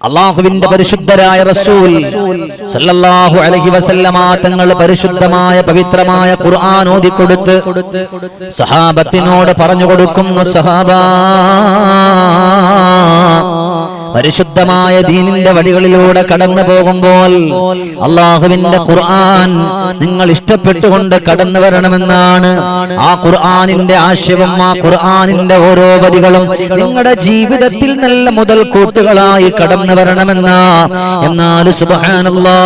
അള്ളാഹുവിന്റെ പരിശുദ്ധരായ റസൂൽ സല്ലല്ലാഹു അലൈഹി വസല്ലമ തങ്ങൾ പരിശുദ്ധമായ പവിത്രമായ ഖുർആൻ ഓതിക്കൊടുത്ത് സഹാബത്തിനോട് പറഞ്ഞു കൊടുക്കുന്ന സഹാബാ. പരിശുദ്ധമായ ദീനിന്റെ വഴികളിലൂടെ കടന്നു പോകുമ്പോൾ അള്ളാഹുവിന്റെ ഖുർആൻ നിങ്ങൾ ഇഷ്ടപ്പെട്ടുകൊണ്ട് കടന്നു വരണമെന്നാണ്. ആ ഖുർആാനിന്റെ ആശയവും ആ ഖുർആാനിന്റെ ഓരോ വരികളും നിങ്ങളുടെ ജീവിതത്തിൽ നല്ല മുതൽ കൂട്ടുകളായി കടന്നു വരണമെന്ന. എന്നാൽ സുബഹാനല്ലാ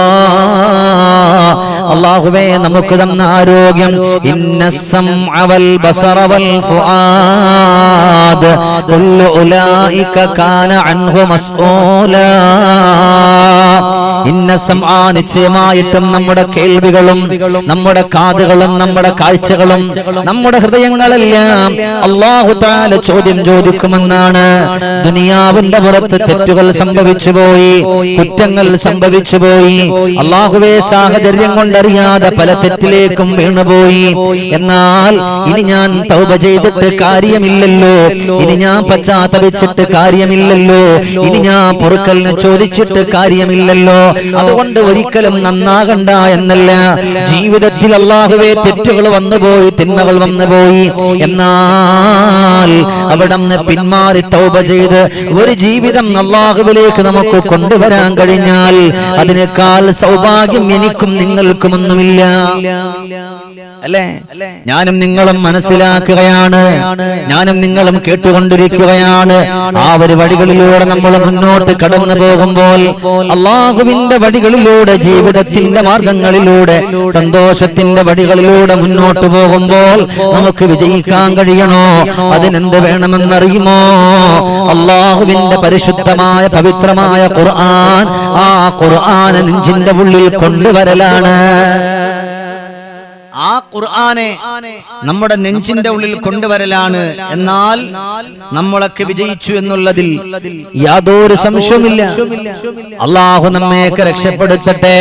അള്ളാഹുവേ നമുക്ക് തന്ന ആരോഗ്യം. ഇന്നസം അവൽ ബസറവൽ ഫുആദ്. കുല്ലു ഉലൈക കാന അൻഹു മസ്ഊലാ. നിശ്ചയമായിട്ടും നമ്മുടെ കേൾവികളും നമ്മുടെ കാതുകളും നമ്മുടെ കാഴ്ചകളും നമ്മുടെ ഹൃദയങ്ങളെല്ലാം അള്ളാഹു താല ചോദ്യം ചോദിക്കുമെന്നാണ്. ദുനിയാവിന്റെ പുറത്ത് തെറ്റുകൾ സംഭവിച്ചു പോയി കുറ്റങ്ങൾ സംഭവിച്ചു പോയി അള്ളാഹുവെ സാഹചര്യം കൊണ്ടറിയാതെ പല തെറ്റിലേക്കും വീണുപോയി. എന്നാൽ ഇനി ഞാൻ തൗബ ചെയ്തിട്ട് കാര്യമില്ലല്ലോ ഇനി ഞാൻ പശ്ചാത്തപിച്ചിട്ട് കാര്യമില്ലല്ലോ ഇനി ഞാൻ പൊറുക്കലിന് ചോദിച്ചിട്ട് കാര്യമില്ലല്ലോ അതുകൊണ്ട് ഒരിക്കലും നന്നാകണ്ട എന്നല്ല. ജീവിതത്തിൽ അള്ളാഹുവെ തെറ്റുകൾ വന്നുപോയി തിന്മകൾ വന്നുപോയി. എന്നാൽ അവിടെ നിന്ന് പിന്മാറി തൗബ ചെയ്ത് ഒരു ജീവിതം അള്ളാഹുവിലേക്ക് നമുക്ക് കൊണ്ടുവരാൻ കഴിഞ്ഞാൽ അതിനേക്കാൾ സൗഭാഗ്യം എനിക്കും നിങ്ങൾക്കുമൊന്നുമില്ല. അല്ലേ? ഞാനും നിങ്ങളും മനസ്സിലാക്കുകയാണ്. ഞാനും നിങ്ങളും കേട്ടുകൊണ്ടിരിക്കുകയാണ്. ആ ഒരു വഴികളിലൂടെ നമ്മൾ മുന്നോട്ട് കടന്നു പോകുമ്പോൾ അള്ളാഹുവിന്റെ വഴികളിലൂടെ ജീവിതത്തിന്റെ മാർഗങ്ങളിലൂടെ സന്തോഷത്തിന്റെ വഴികളിലൂടെ മുന്നോട്ട് പോകുമ്പോൾ നമുക്ക് വിജയിക്കാൻ കഴിയണോ? അതിനെന്ത് വേണമെന്നറിയുമോ? അള്ളാഹുവിന്റെ പരിശുദ്ധമായ പവിത്രമായ ഖുർആൻ ആ ഖുർആൻ നെഞ്ചിന്റെ ഉള്ളിൽ കൊണ്ടുവരലാണ്. ആ ഖുർആനെ നമ്മുടെ നെഞ്ചിന്റെ ഉള്ളിൽ കൊണ്ടുവരലാണ്. എന്നാൽ നമ്മളൊക്കെ വിജയിച്ചു എന്നുള്ളതിൽ യാതൊരു സംശയവുമില്ല. അള്ളാഹു നമ്മയൊക്കെ രക്ഷപ്പെടുത്തട്ടെ.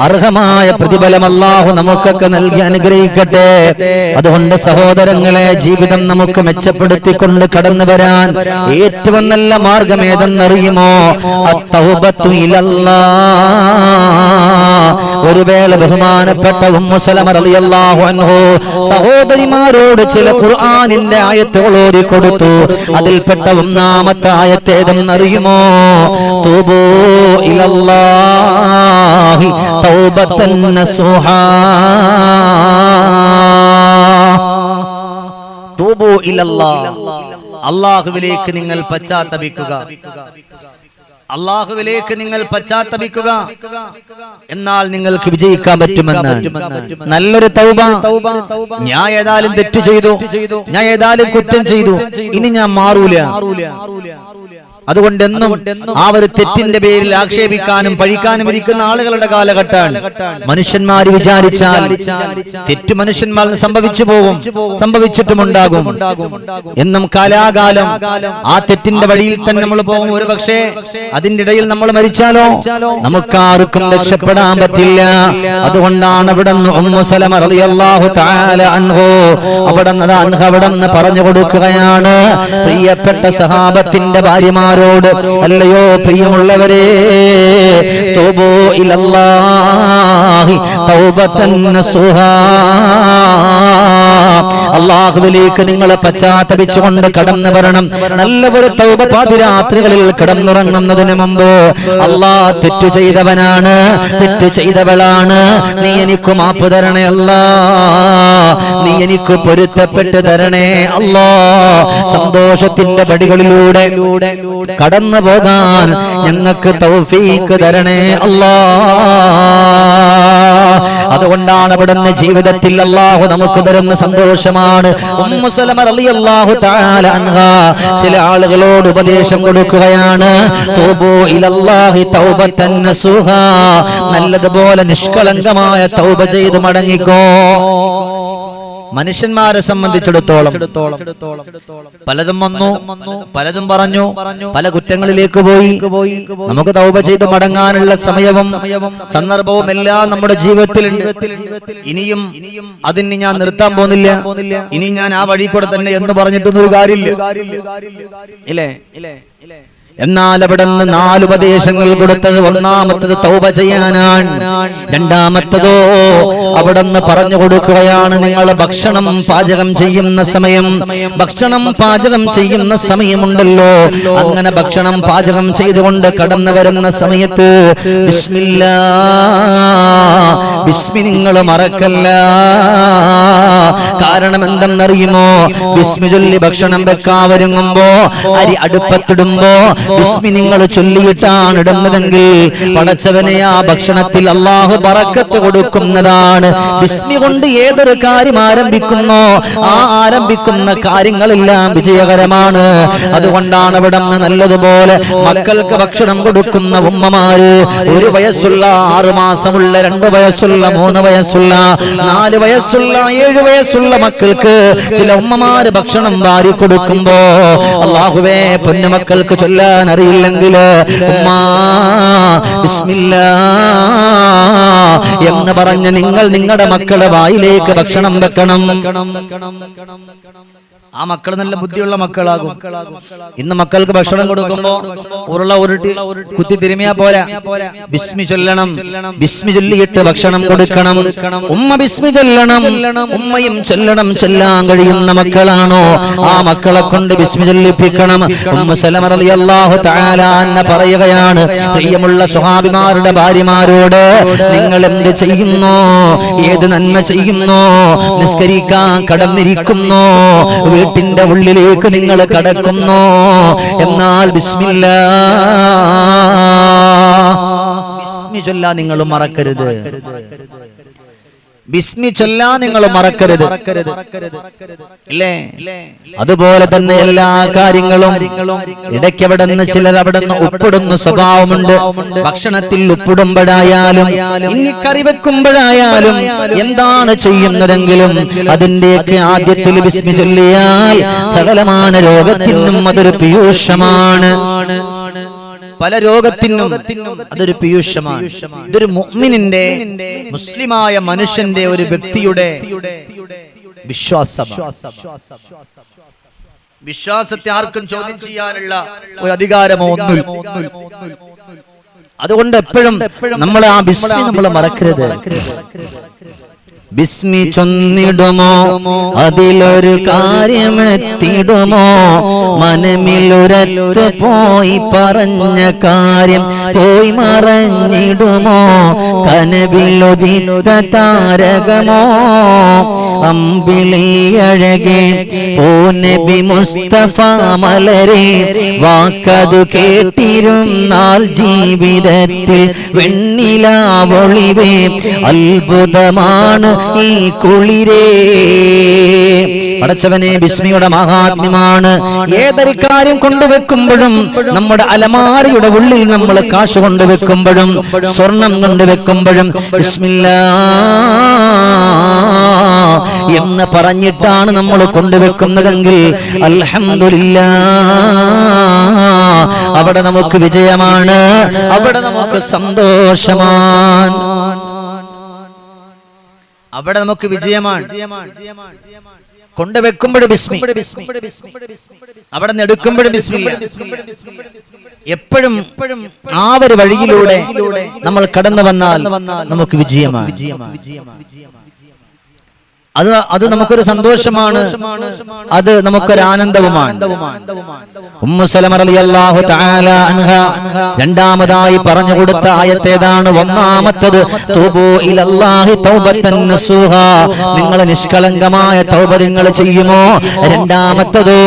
അർഹമായ പ്രതിഫലം അള്ളാഹു നമുക്കൊക്കെ നൽകി അനുഗ്രഹിക്കട്ടെ. അതുകൊണ്ട് സഹോദരങ്ങളെ ജീവിതം നമുക്ക് മെച്ചപ്പെടുത്തിക്കൊണ്ട് കടന്നു വരാൻ ഏറ്റവും നല്ല മാർഗം ഏതെന്നറിയുമോ? അത്തൗബത്തു ഇലല്ലാ. ഒരു വേള ബഹുമാനപ്പെട്ട സഹോദരിമാരോട് ചില ഖുർആാനിന്റെ ആയത്തുകൾ ഓതി കൊടുത്തു അതിൽപ്പെട്ട ഒന്നാമത്തെ ആയത്തേതെന്ന് അറിയുമോ? അള്ളാഹുവിലേക്ക് നിങ്ങൾ പശ്ചാത്തപിക്കുക. അള്ളാഹുവിലേക്ക് നിങ്ങൾ പശ്ചാത്തപിക്കുക. എന്നാൽ നിങ്ങൾക്ക് വിജയിക്കാൻ പറ്റുമെന്ന്. നല്ലൊരു തൗബ. ഞാൻ ഏതായാലും തെറ്റ് ചെയ്തു. ഞാൻ ഏതായാലും കുറ്റം ചെയ്തു. ഇനി ഞാൻ മാറൂല. അതുകൊണ്ട് എന്നും ആ ഒരു തെറ്റിന്റെ പേരിൽ ആക്ഷേപിക്കാനും പഴിക്കാനും ഇരിക്കുന്ന ആളുകളുടെ കാലഘട്ടമാണ്. മനുഷ്യന്മാർ വിചാരിച്ചാൽ തെറ്റ് മനുഷ്യന്മാർ സംഭവിച്ചു പോകും. സംഭവിച്ചിട്ടുമുണ്ടാകും എന്നും കാലാകാലം ആ തെറ്റിന്റെ വഴിയിൽ തന്നെ നമ്മൾ പോകും. ഒരു പക്ഷേ അതിന്റെ ഇടയിൽ നമ്മൾ മരിച്ചാലോ? നമുക്കാർക്കും രക്ഷപ്പെടാൻ പറ്റില്ല. അതുകൊണ്ടാണ് അവിടെ അവിടെ അവിടെ പറഞ്ഞു കൊടുക്കുകയാണ്. പ്രിയപ്പെട്ട സഹാബത്തിന്റെ ഭാര്യമാരോട് അല്ലയോ പ്രിയമുള്ളവരെ തോബോ ഇലല്ലാഹി നസുഹാ. അള്ളാഹുവിലേക്ക് നിങ്ങളെ പശ്ചാത്തപിച്ചുകൊണ്ട് കടന്നു വരണം നല്ല ഒരു തൗബ പാതിരാത്രികളിൽ കിടന്നുറങ്ങുന്നതിന് മുമ്പ് അള്ളാ തെറ്റു ചെയ്തവനാണ് തെറ്റു ചെയ്തവളാണ്. നീ എനിക്ക് മാപ്പ് തരണേ അല്ലാ. നീ എനിക്ക് പൊരുത്തപ്പെട്ട് തരണേ അല്ലോ. സന്തോഷത്തിന്റെ പടികളിലൂടെ കടന്നു പോകാൻ ഞങ്ങൾക്ക് തൗഫീക്ക് തരണേ അല്ലാ. അതുകൊണ്ടാണ് അവിടുന്ന് ജീവിതത്തിൽ അള്ളാഹു നമുക്ക് തരുന്ന സന്തോഷമാണ്. ചില ആളുകളോട് ഉപദേശം കൊടുക്കുകയാണ്. നല്ലതുപോലെ നിഷ്കളങ്കമായ തൗബ ചെയ്ത് മടങ്ങിക്കോ. മനുഷ്യന്മാരെ സംബന്ധിച്ചിടത്തോളം പലതും വന്നു പലതും പറഞ്ഞു പല കുറ്റങ്ങളിലേക്ക് പോയി. നമുക്ക് തൗപ ചെയ്ത് മടങ്ങാനുള്ള സമയവും സന്ദർഭവും എല്ലാം നമ്മുടെ ജീവിതത്തിലുണ്ട്. ഇനിയും അതിന് ഞാൻ നിർത്താൻ പോകുന്നില്ല. ഇനി ഞാൻ ആ വഴി കൂടെ തന്നെ എന്ന് പറഞ്ഞിട്ടൊന്നും ഒരു കാര്യമില്ല. ഇല്ലേ ഇല്ലേ? എന്നാൽ അവിടെ നിന്ന് നാല് ഉപദേശങ്ങൾ കൊടുത്തത് ഒന്നാമത്തത് തൗബ ചെയ്യാനാണ്. രണ്ടാമത്തതോ അവിടെ നിന്ന് പറഞ്ഞു കൊടുക്കുകയാണ് നിങ്ങൾ ഭക്ഷണം പാചകം ചെയ്യുന്ന സമയം. ഭക്ഷണം പാചകം ചെയ്യുന്ന സമയമുണ്ടല്ലോ. അങ്ങനെ ഭക്ഷണം പാചകം ചെയ്തുകൊണ്ട് കടന്നു വരുന്ന സമയത്ത് ബിസ്മില്ലാ ബിസ്മി നിങ്ങൾ മറക്കല്ല. കാരണം എന്തെന്നറിയുമോ വിസ്മി ചൊല്ലി ഭക്ഷണം വെക്കാൻ ഒരുങ്ങുമ്പോ അരി അടുപ്പത്തിടുമ്പോ വിസ്മി നിങ്ങൾ ചൊല്ലിയിട്ടാണ് ഇടുന്നതെങ്കിൽ പടച്ചവനെ ആ ഭക്ഷണത്തിൽ അള്ളാഹു പറക്കത്ത് കൊടുക്കുന്നതാണ്. വിസ്മി കൊണ്ട് ഏതൊരു കാര്യം ആരംഭിക്കുന്നോ ആ ആരംഭിക്കുന്ന കാര്യങ്ങളെല്ലാം വിജയകരമാണ്. അതുകൊണ്ടാണ് ഇവിടെ നല്ലതുപോലെ മക്കൾക്ക് ഭക്ഷണം കൊടുക്കുന്ന ഉമ്മമാര് ഒരു വയസ്സുള്ള ആറു മാസമുള്ള രണ്ട് വയസ്സുള്ള മൂന്ന് വയസ്സുള്ള നാല് വയസ്സുള്ള ഏഴ് വയസ്സുള്ള മക്കൾക്ക് ചില ഉമ്മമാര് ഭക്ഷണം വാരി കൊടുക്കുമ്പോ അള്ളാഹുവേ പൊന്നുമക്കൾക്ക് ചൊല്ലാൻ അറിയില്ലെങ്കിൽ ഉമ്മില്ല എന്ന് പറഞ്ഞ് നിങ്ങൾ നിങ്ങളുടെ മക്കളുടെ വായിലേക്ക് ഭക്ഷണം വെക്കണം. ആ മക്കൾ നല്ല ബുദ്ധിയുള്ള മക്കളാകും. ഇന്ന് മക്കൾക്ക് ഭക്ഷണം കൊടുക്കുമ്പോ ഉരുള ഉരുട്ടി കുത്തി തിരുമിയാ പോലെ ബിസ്മി ചൊല്ലണം. ബിസ്മി ചൊല്ലിയിട്ട് ഭക്ഷണം കൊടുക്കണം. ഉമ്മ ബിസ്മി ചൊല്ലണം. ഉമ്മയും ചൊല്ലണം. ചൊല്ലാൻ കഴിയുന്ന മക്കളാണോ? ആ മക്കളെ കൊണ്ട് ബിസ്മി ചൊല്ലിപ്പിക്കണം. ഉമ്മ സലമ റളിയല്ലാഹു തആല അന്ന പറയുകയാണ്. പ്രിയമുള്ള സ്വഹാബിമാരുടെ ഭാര്യമാരോട് നിങ്ങൾ എന്ത് ചെയ്യുന്നു? ഏത് നന്മ ചെയ്യുന്നു? നിസ്കരിക്കാൻ കടന്നിരിക്കുന്നു? വീട്ടിന്റെ ഉള്ളിലേക്ക് നിങ്ങൾ കടക്കുന്നു. എന്നാൽ ബിസ്മില്ല. ബിസ്മി ചൊല്ലാ നിങ്ങൾ മറക്കരുത്. ബിസ്മി ചൊല്ലാ നിങ്ങൾ മറക്കരുത്. ഇല്ലേ? അതുപോലെ തന്നെ എല്ലാ കാര്യങ്ങളും ഇടയ്ക്ക് അവിടെ നിന്ന് ചിലർ അവിടെ നിന്ന് ഉപ്പിടുന്ന സ്വഭാവമുണ്ട്. ഭക്ഷണത്തിൽ ഉപ്പിടുമ്പോഴായാലും ഇനി കറി വെക്കുമ്പോഴായാലും എന്താണ് ചെയ്യുന്നതെങ്കിലും അതിന്റെയൊക്കെ ആദ്യത്തിൽ ബിസ്മി ചൊല്ലിയാൽ സകലമാന രോഗത്തിനും അതൊരു പീയൂഷമാണ്. പല രോഗത്തിനും അതൊരു പീയൂഷമാണ്. ഇതൊരു മുഅ്മിനിന്റെ മുസ്ലിമായ മനുഷ്യന്റെ ഒരു വ്യക്തിയുടെ വിശ്വാസം വിശ്വാസത്തെ ആർക്കും ചോദ്യം ചെയ്യാനുള്ള ഒരു അധികാരമോ അതുകൊണ്ട് എപ്പോഴും നമ്മൾ ആ ബിസ്മി നമ്മൾ മറക്കരുത്. ബിസ്മി ചൊന്നിടുമോ? അതിലൊരു കാര്യമെത്തിടുമോ മനമിലൊരത്ത് പോയി പറഞ്ഞ കാര്യം പോയി മറഞ്ഞിടുമോ? കനവിലൊതിലുത താരകമോ? അമ്പിളിയഴകെ പൂനബി മുസ്തഫ മലരെ വാക്കതു കേട്ടിരുന്നാൽ ജീവിതത്തിൽ വെണ്ണിലാവൊളിവേ അത്ഭുതമാണ് ഈ കുളിരേ. പടച്ചവനെ ബിസ്മിയുടെ മഹാത്മ്യമാണ്. ഏതൊരു കാര്യം കൊണ്ടുവെക്കുമ്പോഴും നമ്മുടെ അലമാരയുടെ ഉള്ളിൽ നമ്മൾ കാശ് കൊണ്ടുവെക്കുമ്പോഴും സ്വർണം കൊണ്ടുവെക്കുമ്പോഴും ബിസ്മില്ല എന്ന് പറഞ്ഞിട്ടാണ് നമ്മൾ കൊണ്ടുവെക്കുന്നതെങ്കിൽ അലഹമില്ല അവിടെ നമുക്ക് വിജയമാണ് അവിടെ നമുക്ക് സന്തോഷമാണ്. അവിടെ നമുക്ക് വിജയമാണ്. കൊണ്ടുവെക്കുമ്പോഴും ബിസ്മി. അവിടെ നിന്ന് എടുക്കുമ്പോഴും ബിസ്മില്ല എപ്പോഴും ആ ഒരു വഴിയിലൂടെ നമ്മൾ കടന്നു വന്നാൽ നമുക്ക് വിജയമാണ്. അത് അത് നമുക്കൊരു സന്തോഷമാണ്. അത് നമുക്കൊരു ആനന്ദവുമാണ്. രണ്ടാമതായി പറഞ്ഞു കൊടുത്ത ആയത്തേതാണ് ഒന്നാമത്തത്. നിങ്ങൾ നിഷ്കളങ്കമായ തൗബ നിങ്ങൾ ചെയ്യുമോ? രണ്ടാമത്തതോ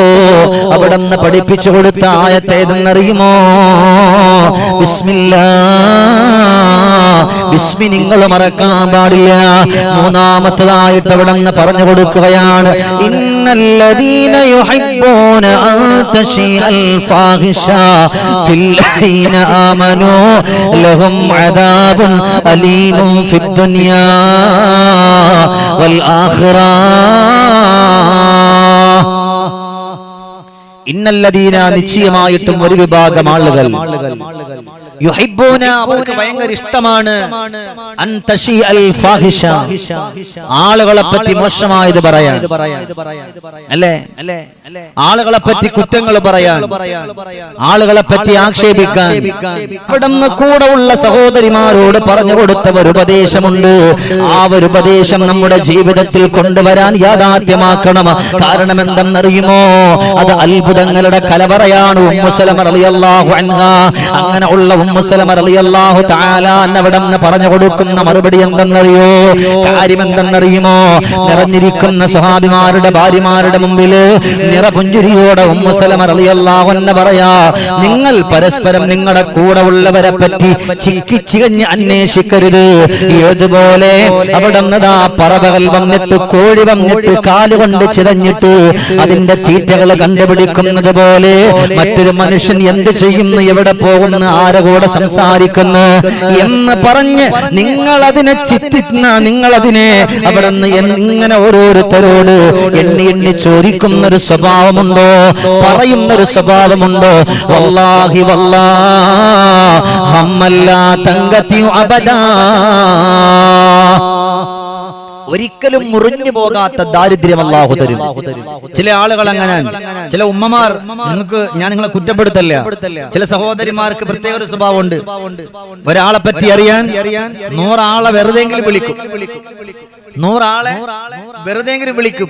അവിടെ നിന്ന് പഠിപ്പിച്ചു കൊടുത്ത ആയത്തേതെന്നറിയുമോ? ബിസ്മില്ലാ. ബിസ്മി നിങ്ങൾ മറക്കാൻ പാടില്ല. മൂന്നാമത്തതായിട്ട് അവിടെ നിന്ന് പറഞ്ഞു കൊടുക്കുകയാണ്. ഇന്നല്ലദീന യുഹിബ്ബൂന അൻ തശീഅൽ ഫാഹിഷ ഫില്ലദീന ആമനൂ ലഹും അദാബുൻ അലീമും ഫിദ് ദുനിയാ വൽ ആഖിറ ഇന്നല്ലദീന നിശ്ചയമായിട്ടും ഒരു വിഭാഗം ആളുകൾ അവർക്ക് ഭയങ്കര ഇഷ്ടമാണ്. ആളുകളെ പറ്റി മോശമായത് പറയാൻ. അല്ലേ? അല്ലേ ആളുകളെ പറ്റി കുറ്റങ്ങൾ പറയാൻ. ആളുകളെ പറ്റി ആക്ഷേപിക്കാൻ. ഇവിടുന്ന് കൂടെ ഉള്ള സഹോദരിമാരോട് പറഞ്ഞു കൊടുത്ത ഒരു ഉപദേശമുണ്ട്. ആ ഒരു ഉപദേശം നമ്മുടെ ജീവിതത്തിൽ കൊണ്ടുവരാൻ യാഥാർത്ഥ്യമാക്കണം. കാരണം എന്തെന്നറിയുമോ? അത് അത്ഭുതങ്ങളുടെ കലവറയാണ് അങ്ങനെ ഉള്ള ഉമ്മുസലമ റളിയല്ലാഹു തആല അവിടെ പറഞ്ഞു കൊടുക്കുന്ന മറുപടി എന്തെന്നറിയോ? കാര്യം എന്തെന്നറിയുമോ? നിറഞ്ഞിരിക്കുന്ന സ്വഹാബിമാരുടെ ഭാര്യമാരുടെ മുമ്പിൽ നിറപുഞ്ചുരിയോടെ ഉമ്മുസലമ റളിയല്ലാഹു അൻഹ പറയാ നിങ്ങൾ പരസ്പരം നിങ്ങളുടെ കൂടെ ഉള്ളവരെ പറ്റി ചിക്കി ചികഞ്ഞ് അന്വേഷിക്കരുത്. ഏതുപോലെ അവിടെ നിന്നതാ പറവകൾ വന്നിട്ട് കോഴി വന്നിട്ട് കാലുകൊണ്ട് ചിതഞ്ഞിട്ട് അതിന്റെ തീറ്റകൾ കണ്ടുപിടിക്കുന്നത് പോലെ മറ്റൊരു മനുഷ്യൻ എന്ത് ചെയ്യുന്നു? എവിടെ പോകുന്നു? ആരെ കൂടെ സംസാരിക്കുന്നു എന്ന് പറഞ്ഞ് നിങ്ങൾ അതിനെ ചിത്തിക്കുന്ന നിങ്ങൾ അതിനെ അവിടെ നിന്ന് ഇങ്ങനെ ഓരോരുത്തരോട് എന്നെ എണ്ണി ചോദിക്കുന്ന ഒരു സ്വഭാവമുണ്ടോ? പറയുന്ന ഒരു സ്വഭാവമുണ്ടോ? വല്ലാഹി വല്ലാ ഹമ്മല്ലാ തങ്കത്തി അബദാ ഒരിക്കലും മുറിഞ്ഞു പോകാത്ത ദാരിദ്ര്യം അള്ളാഹു തരും. ചില ആളുകൾ അങ്ങനെ. ചില ഉമ്മമാർ നിങ്ങൾക്ക് ഞാൻ നിങ്ങളെ കുറ്റപ്പെടുത്തല്ല. ചില സഹോദരിമാർക്ക് പ്രത്യേക ഒരു സ്വഭാവമുണ്ട്. ഒരാളെ പറ്റി അറിയാൻ നൂറാളെ വെറുതെങ്കിലും വിളിക്കും. നൂറാളെ വെറുതെങ്കിലും വിളിക്കും?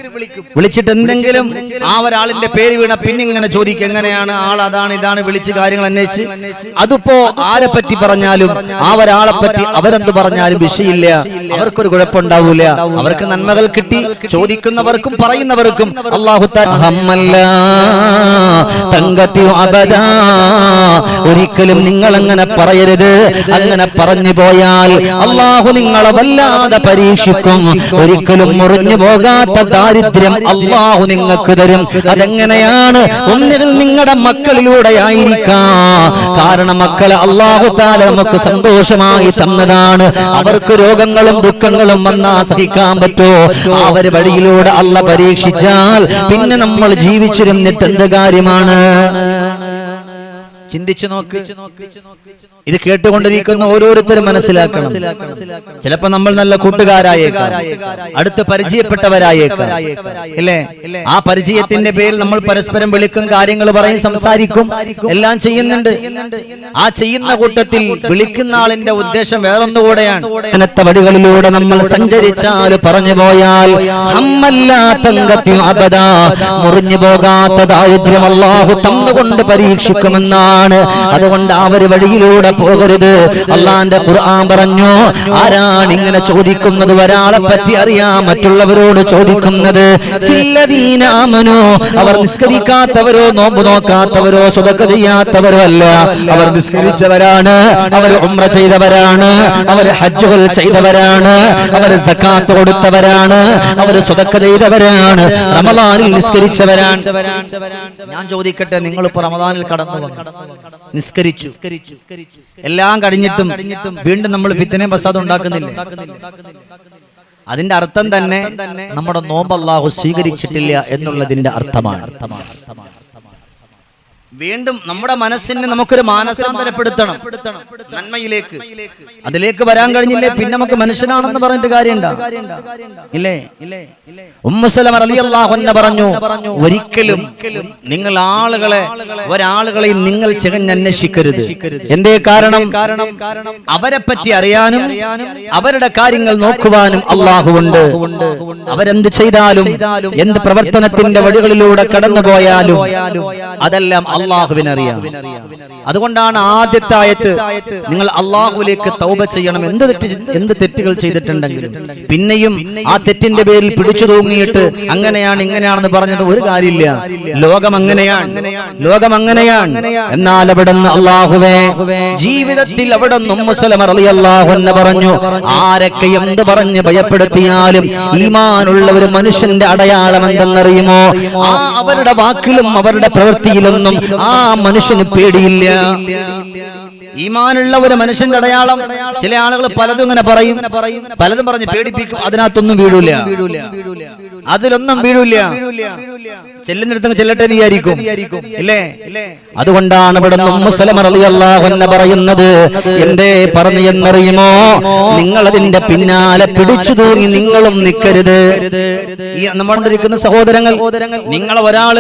വിളിച്ചിട്ട് എന്തെങ്കിലും ആ ഒരാളിന്റെ പേര് വീണ പിന്നെ ഇങ്ങനെ ചോദിക്കും എങ്ങനെയാണ് ആൾ അതാണ് ഇതാണ് വിളിച്ച് കാര്യങ്ങൾ അന്വേഷിച്ച്. അതിപ്പോ ആരെ പറ്റി പറഞ്ഞാലും ആ ഒരാളെ പറ്റി അവരെന്ത് പറഞ്ഞാലും വിഷയില്ല. അവർക്കൊരു കുഴപ്പമുണ്ടാവൂല. അവർക്ക് നന്മകൾ കിട്ടി ചോദിക്കുന്നവർക്കും പറയുന്നവർക്കും അള്ളാഹു ഒരിക്കലും നിങ്ങൾ അങ്ങനെ പറയരുത്. അങ്ങനെ പറഞ്ഞു പോയാൽ അള്ളാഹു നിങ്ങളെ വല്ലാതെ പരീക്ഷിക്കും. ഒരിക്കലും മുറിഞ്ഞു പോകാത്ത ദാരിദ്ര്യം അള്ളാഹു നിങ്ങൾക്ക് തരും. അതെങ്ങനെയാണ്? ഒന്നിൽ നിങ്ങളുടെ മക്കളിലൂടെ ആയിരിക്കാം. കാരണം മക്കളെ അള്ളാഹു താല നമുക്ക് സന്തോഷമായി തന്നതാണ്. അവർക്ക് രോഗങ്ങളും ദുഃഖങ്ങളും വന്നാ സഹിക്കാൻ പറ്റോ? അവർ വഴിയിലൂടെ അല്ല പരീക്ഷിച്ചാൽ പിന്നെ നമ്മൾ ജീവിച്ചിരുന്നിട്ട് എന്ത് കാര്യമാണ്? ചിന്തിച്ചു നോക്ക്. ഇത് കേട്ടുകൊണ്ടിരിക്കുന്ന ഓരോരുത്തരും മനസ്സിലാക്കണം. ചിലപ്പോ നമ്മൾ നല്ല കൂട്ടുകാരായേക്കാം. അടുത്ത് പരിചയപ്പെട്ടവരായേക്കാം. അല്ലേ ആ പരിചയത്തിന്റെ പേരിൽ നമ്മൾ പരസ്പരം വിളിക്കും കാര്യങ്ങൾ പറയും സംസാരിക്കും എല്ലാം ചെയ്യുന്നുണ്ട്. ആ ചെയ്യുന്ന കൂട്ടത്തിൽ വിളിക്കുന്ന ആളിന്റെ ഉദ്ദേശം വേറൊന്നുകൂടെയാണ്. അങ്ങനത്തെ വഴികളിലൂടെ നമ്മൾ സഞ്ചരിച്ചാൽ പറഞ്ഞു പോയാൽ മുറിഞ്ഞു പോകാത്ത ദാരിദ്ര്യം അള്ളാഹു തന്നുകൊണ്ട് പരീക്ഷിക്കുമെന്നാണ് അതുകൊണ്ട് അവർ വഴിയിലൂടെ പോകരുത്. അള്ളാന്റെ ഖുർആൻ പറഞ്ഞു. ആരാണ് ഇങ്ങനെ ചോദിക്കുന്നത്? ഒരാളെ പറ്റി അറിയാം. മറ്റുള്ളവരോട് ചോദിക്കുന്നത്. അവർ നിസ്കരിക്കാത്തവരോ നോമ്പ് നോക്കാത്തവരോ സ്വതക്ക ചെയ്യാത്തവരോ അല്ല. അവർ നിസ്കരിച്ചവരാണ്. അവർ ഉമ്ര ചെയ്തവരാണ്. അവർ ഹജ്ജുകൾ ചെയ്തവരാണ്. അവർ സക്കാത്ത് കൊടുത്തവരാണ്. അവർ സുതക്ക ചെയ്തവരാണ്. റമദാനിൽ നിസ്കരിച്ചവരാണ്. ഞാൻ ചോദിക്കട്ടെ നിങ്ങൾ ഇപ്പൊ റമദാനിൽ കടന്നു നിസ്കരിച്ചു. എല്ലാം കഴിഞ്ഞിട്ടും വീണ്ടും നമ്മൾ ഫിത്തനെ പ്രസാദം ഉണ്ടാക്കുന്നില്ല? അതിന്റെ അർത്ഥം തന്നെ നമ്മുടെ നോമ്പ് അല്ലാഹു സ്വീകരിച്ചിട്ടില്ല എന്നുള്ളതിന്റെ അർത്ഥമാണ്. വീണ്ടും നമ്മുടെ മനസ്സിനെ നമുക്കൊരു മാനസാന്തരപ്പെടുത്തണം. നന്മയിലേക്ക്. അതിലേക്ക് വരാൻ കഴിഞ്ഞില്ലേ? പിന്നെ നമുക്ക് മനുഷ്യനാണെന്ന് പറഞ്ഞിട്ട് കാര്യമുണ്ടോ? ഇല്ലേ? പറഞ്ഞു ഒരിക്കലും നിങ്ങൾ ആളുകളെ ഒരാളുകളെയും നിങ്ങൾ ചികഞ്ഞന്വേഷിക്കരുത്. എന്തേ കാരണം? കാരണം അവരെ പറ്റി അറിയാനും അവരുടെ കാര്യങ്ങൾ നോക്കുവാനും അള്ളാഹുണ്ട് അവരെന്ത് ചെയ്താലും എന്ത് പ്രവർത്തനത്തിന്റെ വഴികളിലൂടെ കടന്നു പോയാലും അതെല്ലാം അള്ളാഹുവിനറിയാം അതുകൊണ്ടാണ് ആദ്യത്തെ ആയത്ത് നിങ്ങൾ അള്ളാഹുവിലേക്ക് തൗബ ചെയ്യണം. എന്ത് തെറ്റ് എന്ത് തെറ്റുകൾ ചെയ്തിട്ടുണ്ടെങ്കിലും പിന്നെയും ആ തെറ്റിന്റെ പേരിൽ പിടിച്ചു തൂങ്ങിയിട്ട് അങ്ങനെയാണ് ഇങ്ങനെയാണെന്ന് പറഞ്ഞിട്ട് ഒരു കാര്യമില്ല. ലോകം അങ്ങനെയാണ്. ലോകം അങ്ങനെയാണ്. എന്നാൽ അവിടെ നിന്ന് അള്ളാഹുവേ ജീവിതത്തിൽ അവിടെ എന്ന് പറഞ്ഞു ആരൊക്കെ എന്ത് പറഞ്ഞ് ഭയപ്പെടുത്തിയാലും ഈമാനുള്ള ഒരു മനുഷ്യന്റെ അടയാളം എന്തെന്നറിയുമോ? ആ അവരുടെ വാക്കിലും അവരുടെ പ്രവൃത്തിയിലൊന്നും ആ മനുഷ്യന് പേടിയില്ല. ഈമാനുള്ള ഒരു മനുഷ്യന്റെ അടയാളം ചില ആളുകൾ പലതും ഇങ്ങനെ പറയും. പലതും പറഞ്ഞ് പേടിപ്പിക്കും. അതിനകത്തൊന്നും വീഴൂല. അതിലൊന്നും വീഴൂല്ല. ചെല്ലുന്നിടത്തങ്ങ് ചെല്ലട്ടെ വിചാരിക്കും. ഇല്ലേ? അതുകൊണ്ടാണ് ഇവിടെ അള്ളാഹുന്ന പറയുന്നത്. എന്തേ പറഞ്ഞു എന്നറിയുമോ? നിങ്ങൾ അതിന്റെ പിന്നാലെ പിടിച്ചു തൂങ്ങി നിങ്ങളും നിൽക്കരുത്. ഈ നമ്മളിരിക്കുന്ന സഹോദരങ്ങൾ നിങ്ങൾ ഒരാൾ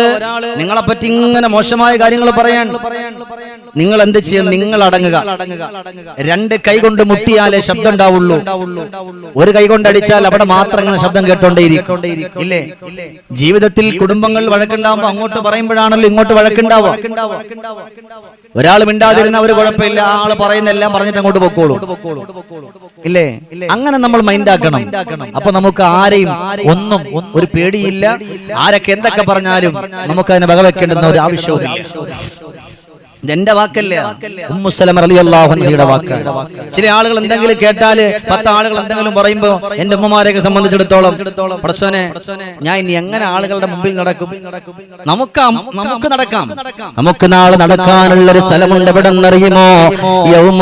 നിങ്ങളെ പറ്റി ഇങ്ങനെ മോശമായ കാര്യങ്ങൾ പറയാൻ. നിങ്ങൾ എന്ത് ചെയ്യും? നിങ്ങൾ അടങ്ങുക. രണ്ട് കൈ കൊണ്ട് മുട്ടിയാലേ ശബ്ദം ഉണ്ടാവുള്ളൂ. ഒരു കൈ കൊണ്ട് അടിച്ചാൽ അവിടെ മാത്രം ഇങ്ങനെ ശബ്ദം കേട്ടോണ്ടേയിരിക്കും. ഇല്ലേ? ജീവിതത്തിൽ കുടുംബങ്ങൾ വഴക്കുണ്ടാവുമ്പോ അങ്ങോട്ട് പറയുമ്പോഴാണല്ലോ ഇങ്ങോട്ട് വഴക്കുണ്ടാവുക. ഒരാൾ മിണ്ടാതിരുന്ന ഒരു കുഴപ്പമില്ല. ആൾ പറയുന്ന എല്ലാം പറഞ്ഞിട്ട് അങ്ങോട്ട് പൊക്കോളൂ. ഇല്ലേ? അങ്ങനെ നമ്മൾ മൈൻഡ് ആക്കണം. അപ്പൊ നമുക്ക് ആരെയും ഒന്നും ഒരു പേടിയില്ല. ആരൊക്കെ എന്തൊക്കെ പറഞ്ഞാലും നമുക്ക് അതിനെ വകവെക്കേണ്ടുന്ന ഒരു ആവശ്യവുമില്ല. ഇതെന്റെ വാക്കല്ല? വാക്ക് ചില ആളുകൾ എന്തെങ്കിലും കേട്ടാൽ പത്ത് ആളുകൾ എന്തെങ്കിലും പറയുമ്പോ എന്റെ ഉമ്മമാരെയൊക്കെ സംബന്ധിച്ചിടത്തോളം പ്രശ്നെ ഞാൻ ഇനി എങ്ങനെ ആളുകളുടെ മുമ്പിൽ നടക്കും? നമുക്ക് നമുക്ക് നടക്കാം. നമുക്ക് നാളെ നടക്കാനുള്ള ഒരു സ്ഥലമുണ്ട് എവിടെ എന്നറിയുമോ യൗമ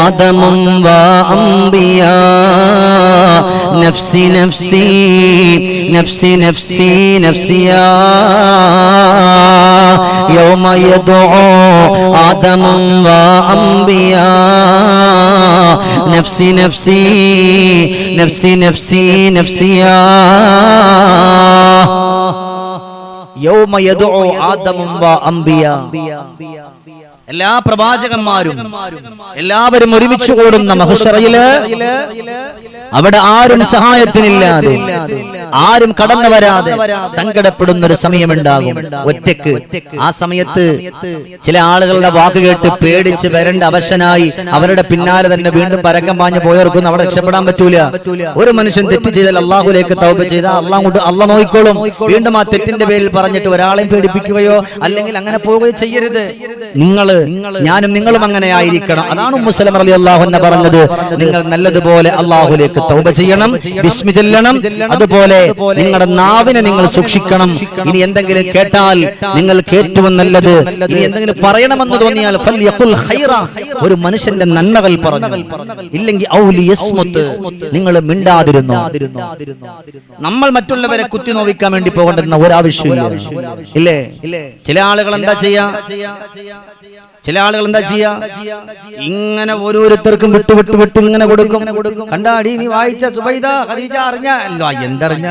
ആദമും നഫ്സി നഫ്സി നഫ്സി നഫ്സി നഫ്സിയാ. يوم يدعو آدم وأنبياء نفسي نفسي نفسي نفسي نفسي يا يوم يدعو آدم وأنبياء എല്ലാ പ്രവാചകന്മാരും എല്ലാവരും ഒരുമിച്ച് കൂടുന്ന മഹുഷറയില് അവിടെ ആരും സഹായത്തിനില്ലാതെ ആരും കടന്നു വരാതെ സങ്കടപ്പെടുന്ന ഒരു സമയമുണ്ടാകും. ഒറ്റയ്ക്ക് ആ സമയത്ത് ചില ആളുകളുടെ വാക്ക് കേട്ട് പേടിച്ച് വരണ്ട അവശനായി അവരുടെ പിന്നാലെ തന്നെ വീണ്ടും പരക്കം പാഞ്ഞ് പോയവർക്കൊന്നും അവിടെ രക്ഷപ്പെടാൻ പറ്റൂല. ഒരു മനുഷ്യൻ തെറ്റ് ചെയ്താൽ അള്ളാഹുലേക്ക് തൗബ ചെയ്താൽ അള്ളാഹ് കൊണ്ട് അള്ള നോയിക്കോളും. വീണ്ടും ആ തെറ്റിന്റെ പേരിൽ പറഞ്ഞിട്ട് ഒരാളെയും പേടിപ്പിക്കുകയോ അല്ലെങ്കിൽ അങ്ങനെ പോവുകയോ ചെയ്യരുത്. നിങ്ങൾ ഞാനും നിങ്ങളും അങ്ങനെ ആയിരിക്കണം അതാണ് മുസ്ലിം അലി അള്ളാഹു എന്നെ പറഞ്ഞത്. നിങ്ങൾ നല്ലതുപോലെ അള്ളാഹുലേക്ക് തൗപ ചെയ്യണം. വിസ്മി ചെല്ലണം. അതുപോലെ നിങ്ങളുടെ നാവിനെ നിങ്ങൾ സൂക്ഷിക്കണം. ഇനി എന്തെങ്കിലും കേട്ടാൽ നിങ്ങൾ കേട്ടുവെന്ന് നല്ലത്. ഇനി എന്തെങ്കിലും പറയണമെന്ന് തോന്നിയാൽ. ഒരു മനുഷ്യന്റെ നന്മകൾ പറഞ്ഞു. ഇല്ലെങ്കിൽ നിങ്ങൾ മിണ്ടാതിരുന്നു. നമ്മൾ മറ്റുള്ളവരെ കുത്തി നോവിക്കാൻ വേണ്ടി പോകേണ്ടുന്ന ഒരാവശ്യമില്ല ഇല്ലേ? ചില ആളുകൾ എന്താ ചെയ്യാ? ചില ആളുകൾ എന്താ ചെയ്യാ? ഇങ്ങനെ ഓരോരുത്തർക്കും വിട്ടു വിട്ടു വിട്ടു ഇങ്ങനെ കൊടുക്കും. കണ്ടാടി നീ വായിച്ച സുബൈദ ഖദീജ അറിഞ്ഞ? അല്ലോ എന്തറിഞ്ഞ?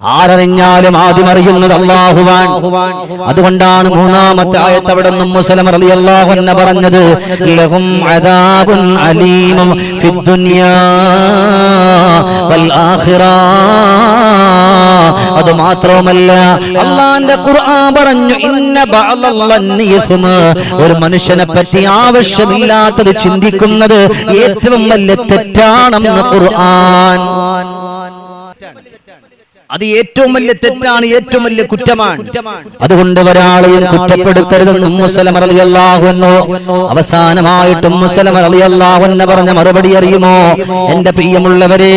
ആരറിഞ്ഞാലും ആദ്യം അറിയുന്നത് അള്ളാഹുവാൻ അതുകൊണ്ടാണ് മൂന്നാമത്തെ ആയത്ത് അവിടെ നിന്നും മുസ്ലിം റളിയല്ലാഹു എന്ന പറഞ്ഞത് ലഹും അദാബുൻ ഫിദ്ദുനിയാ വൽ ആഖിറ. അത് മാത്രവുമല്ല അള്ളാന്റെ ഖുർആൻ പറഞ്ഞു ഇന്ന ഒരു മനുഷ്യനെ പറ്റി ആവശ്യമില്ലാത്തത് ചിന്തിക്കുന്നത് ഏറ്റവും വലിയ തെറ്റാണെന്ന് ഖുർആൻ. അത് ഏറ്റവും വലിയ തെറ്റാണ് ഏറ്റവും വലിയ കുറ്റമാണ്. അതുകൊണ്ട് ഒരാളെയും കുറ്റപ്പെടുത്തരുതെന്ന് മുസ്ലം അലിയല്ലാഹുവെന്നോ അവസാനമായിട്ടും മുസ്ലം അലിയല്ലാഹുവെന്ന് പറഞ്ഞ മറുപടി അറിയുമോ? എന്റെ പ്രിയമുള്ളവരെ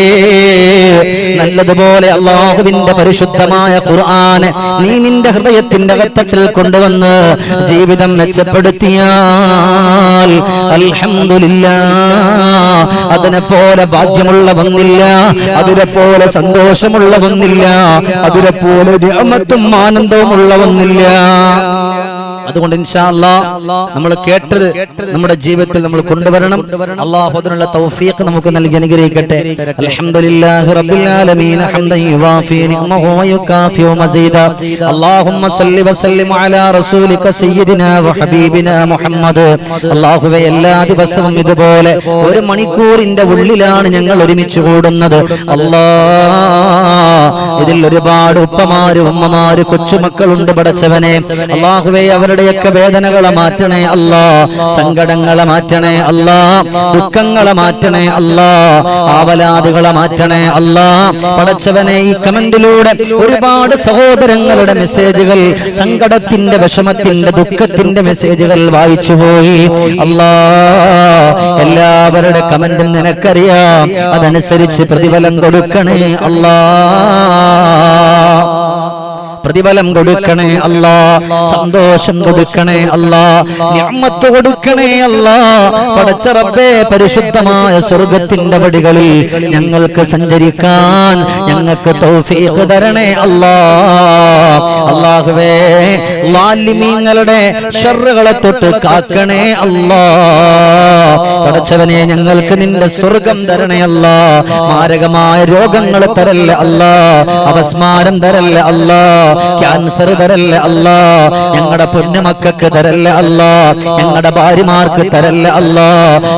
നല്ലതുപോലെ അള്ളാഹുവിന്റെ പരിശുദ്ധമായ ഖുർആൻ നീ നിന്റെ ഹൃദയത്തിന്റെ അകത്തട്ടിൽ കൊണ്ടുവന്ന് ജീവിതം മെച്ചപ്പെടുത്തിയാൽ അൽഹംദുലില്ലാ അതിനെ പോലെ ഭാഗ്യമുള്ള വന്നില്ല. അതിനെ പോലെ സന്തോഷമുള്ള വന്നില്ല. അതിനെ പോലെ ആനന്ദവും ഉള്ള അതുകൊണ്ട് ഇൻഷാല്ലാ നമ്മൾ കേട്ടത് നമ്മുടെ ജീവിതത്തിൽ നമ്മൾ കൊണ്ടുവരണം. അള്ളാഹു അതിനുള്ള തൗഫീഖ് നമുക്ക് നൽകി അനുഗ്രഹിക്കട്ടെ. അൽഹംദുലില്ലാഹി റബ്ബിൽ ആലമീൻ. ഹംദൻ യുവാഫി നിഅമഹു വയുകാഫി മസീദ. അല്ലാഹുമ്മ സല്ലി വസല്ലിം അലാ റസൂലിക സയ്യിദിനാ വഹബീബിനാ മുഹമ്മദ്. അല്ലാഹുവേ എല്ലാ ദിവസവും ഇതുപോലെ ഒരു മണിക്കൂറിന്റെ ഉള്ളിലാണ് ഞങ്ങൾ ഒരുമിച്ച് കൂടുന്നത്. അല്ലാ ഇതിൽ ഒരുപാട് ഉപ്പമാര് ഉമ്മമാര് കൊച്ചുമക്കളുണ്ട് പടച്ചവനെ. അള്ളാഹുവേ അവരുടെയൊക്കെ വേദനകളെ മാറ്റണേ അല്ലാ സങ്കടങ്ങളെ മാറ്റണേ അല്ലാ ദുഃഖങ്ങളെ മാറ്റണേ അല്ലാ ആവലാദികളെ മാറ്റണേ അല്ലാ. പടച്ചവനെ ഈ കമന്റിലൂടെ ഒരുപാട് സഹോദരങ്ങളുടെ മെസ്സേജുകൾ സങ്കടത്തിന്റെ വിഷമത്തിന്റെ ദുഃഖത്തിന്റെ മെസ്സേജുകൾ വായിച്ചുപോയി. അല്ലാ എല്ലാവരുടെ കമന്റും നിനക്കറിയാം. അതനുസരിച്ച് പ്രതിഫലം കൊടുക്കണേ അല്ലാ. പ്രതിഫലം കൊടുക്കണേ അല്ല സന്തോഷം കൊടുക്കണേ അല്ല ഞമ്മത്ത് കൊടുക്കണേ അല്ല. പടച്ച റബ്ബേ പരിശുദ്ധമായ സ്വർഗത്തിന്റെ വടികളിൽ ഞങ്ങൾക്ക് സഞ്ചരിക്കാൻ ഞങ്ങൾക്ക് തൗഫീഖ് തരണേ അല്ലാ. അല്ലാഹുവേ ലാലിമീങ്ങളുടെ ഷർറുകളെ തൊട്ട് കാക്കണേ അല്ലാ. പടച്ചവനെ ഞങ്ങൾക്ക് നിന്റെ സ്വർഗം തരണേ അല്ലാ. മാരകമായ രോഗങ്ങൾ തരല്ല അല്ല. അവസ്മാരം തരല്ല അല്ല. ക്യാൻസർ തരല്ല അല്ല. ഞങ്ങളുടെ പൊന്നുമക്കൾക്ക് തരല്ല അല്ല. ഞങ്ങളുടെ ഭാര്യമാർക്ക് തരല്ല അല്ല.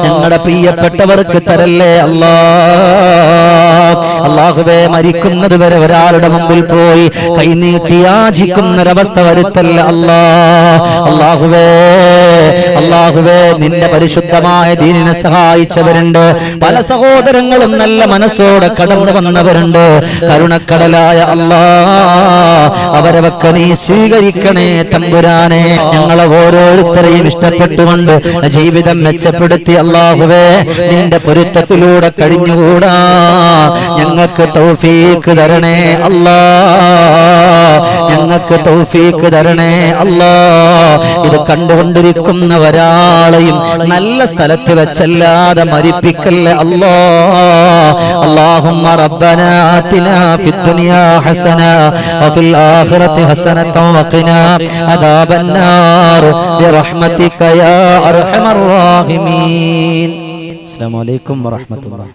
ഞങ്ങളുടെ പ്രിയപ്പെട്ടവർക്ക് തരല്ലേ അല്ലാ. അള്ളാഹുവേ മരിക്കുന്നത് വരെ ഒരാളുടെ മുമ്പിൽ പോയി കൈനീട്ടി യാചിക്കുന്നൊരവസ്ഥ വരുത്തല്ല അല്ലാ. അള്ളാഹുവേ അള്ളാഹുവേ നിന്റെ പരിശുദ്ധമായ ദീനിനെ സഹായിച്ചവരുണ്ട്. പല സഹോദരങ്ങളും നല്ല മനസ്സോടെ കടന്നു വന്നവരുണ്ട്. കരുണക്കടലായ അല്ലാ അവരവൊക്കെ നീ സ്വീകരിക്കണേ തമ്പുരാനെ. ഞങ്ങളെ ഓരോരുത്തരെയും ഇഷ്ടപ്പെട്ടുകൊണ്ട് ജീവിതം മെച്ചപ്പെടുത്തി അള്ളാഹുവേ നിന്റെ പൊരുത്തത്തിലൂടെ കഴിഞ്ഞുകൂടാ. ഞങ്ങൾക്ക് തൗഫീക്ക് തരണേ അല്ലാ ഞങ്ങൾക്ക് തൗഫീക്ക് തരണേ അല്ലാ ഇത് കണ്ടുകൊണ്ടിരിക്കുന്ന ഒരാളെയും നല്ല സ്ഥലത്ത് വെച്ചല്ലാതെ മരിപ്പിക്കല്ലേ അല്ലാ اللهم ربنا آتنا في الدنيا حسنة وفي الآخرة حسنة وقنا عذاب النار برحمتك يا أرحم الراحمين السلام عليكم ورحمة الله